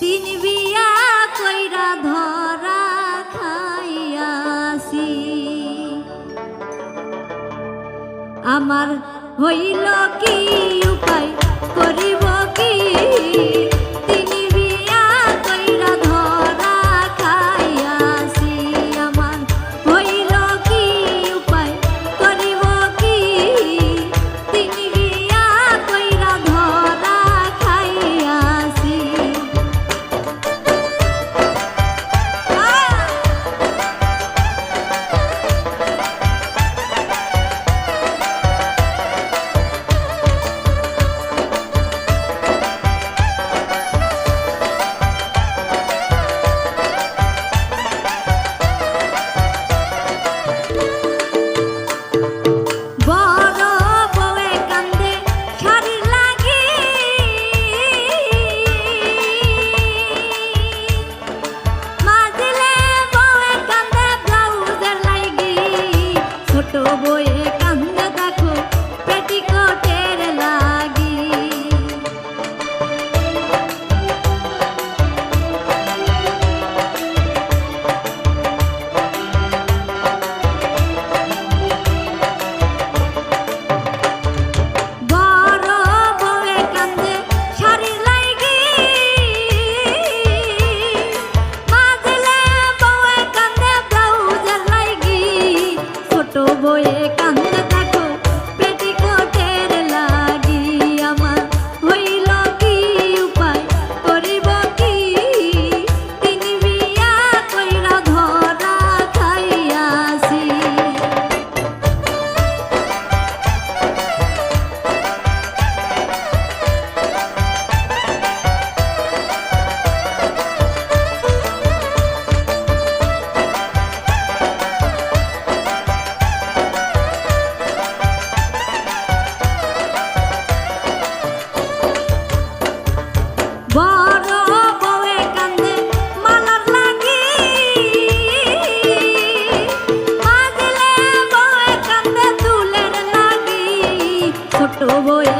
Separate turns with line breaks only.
তিন বিয়া কইরা ধরা খাইয়াছি। আমার হইল কি উপায়? বয়ে